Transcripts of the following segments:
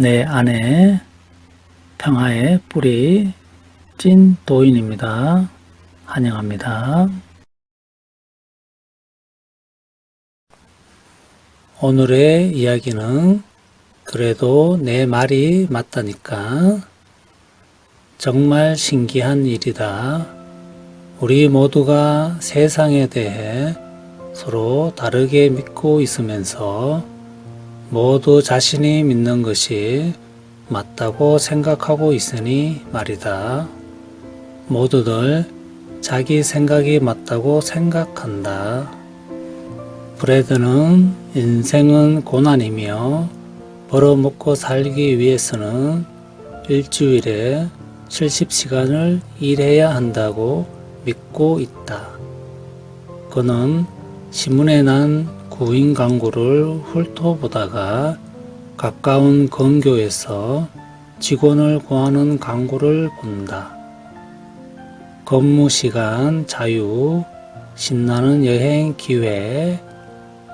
내 안에 평화의 뿌리 찐 도인입니다. 환영합니다. 오늘의 이야기는 그래도 내 말이 맞다니까 정말 신기한 일이다. 우리 모두가 세상에 대해 서로 다르게 믿고 있으면서 모두 자신이 믿는 것이 맞다고 생각하고 있으니 말이다. 모두들 자기 생각이 맞다고 생각한다. 브레드는 인생은 고난이며 벌어먹고 살기 위해서는 일주일에 70시간을 일해야 한다고 믿고 있다. 그는 신문에 난 구인 광고를 훑어보다가 가까운 건교에서 직원을 구하는 광고를 본다. 근무 시간 자유, 신나는 여행 기회,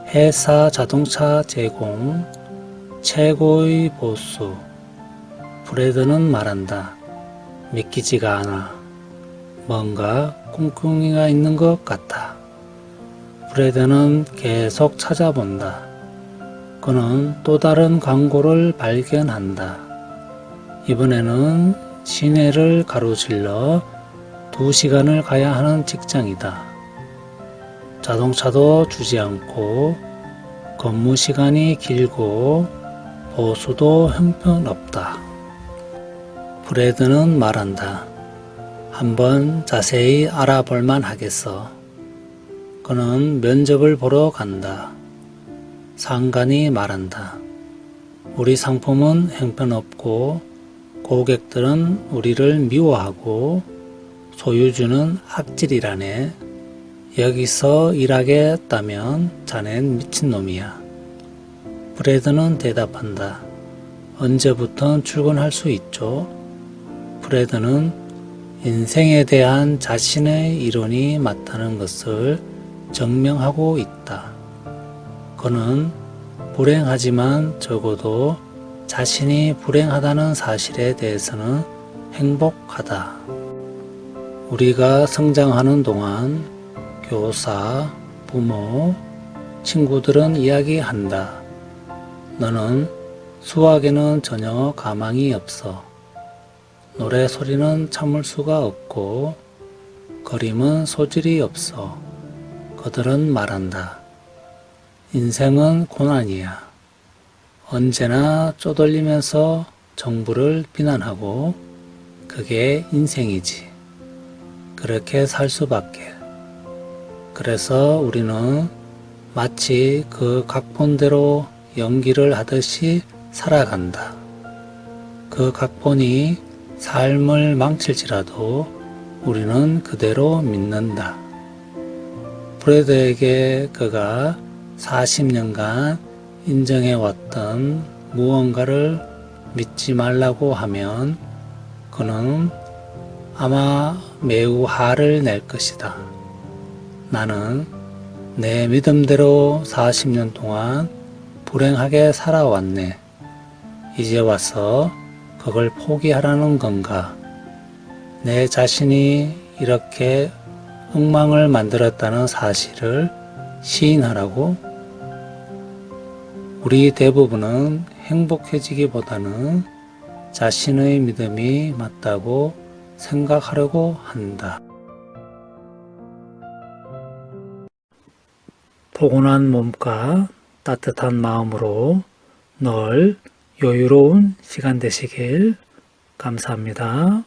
회사 자동차 제공, 최고의 보수. 브레드는 말한다. 믿기지가 않아. 뭔가 꿍꿍이가 있는 것 같다. 브레드는 계속 찾아본다. 그는 또 다른 광고를 발견한다. 이번에는 시내를 가로질러 두 시간을 가야 하는 직장이다. 자동차도 주지 않고 근무 시간이 길고 보수도 형편없다. 브레드는 말한다. 한번 자세히 알아볼만 하겠어. 그는 면접을 보러 간다. 상관이 말한다. 우리 상품은 형편없고 고객들은 우리를 미워하고 소유주는 악질이라네. 여기서 일하겠다면 자넨 미친놈이야. 브레드는 대답한다. 언제부터 출근할 수 있죠? 브레드는 인생에 대한 자신의 이론이 맞다는 것을 증명하고 있다. 그는 불행하지만 적어도 자신이 불행하다는 사실에 대해서는 행복하다. 우리가 성장하는 동안 교사, 부모, 친구들은 이야기한다. 너는 수학에는 전혀 가망이 없어. 노래 소리는 참을 수가 없고, 그림은 소질이 없어. 그들은 말한다. 인생은 고난이야. 언제나 쪼들리면서 정부를 비난하고, 그게 인생이지. 그렇게 살 수밖에. 그래서 우리는 마치 그 각본대로 연기를 하듯이 살아간다. 그 각본이 삶을 망칠지라도 우리는 그대로 믿는다. 브레드에게 그가 40년간 인정해왔던 무언가를 믿지 말라고 하면 그는 아마 매우 화를 낼 것이다. 나는 내 믿음대로 40년 동안 불행하게 살아왔네. 이제 와서 그걸 포기하라는 건가? 내 자신이 이렇게 엉망을 만들었다는 사실을 시인하라고? 우리 대부분은 행복해지기보다는 자신의 믿음이 맞다고 생각하려고 한다. 포근한 몸과 따뜻한 마음으로 늘 여유로운 시간 되시길 감사합니다.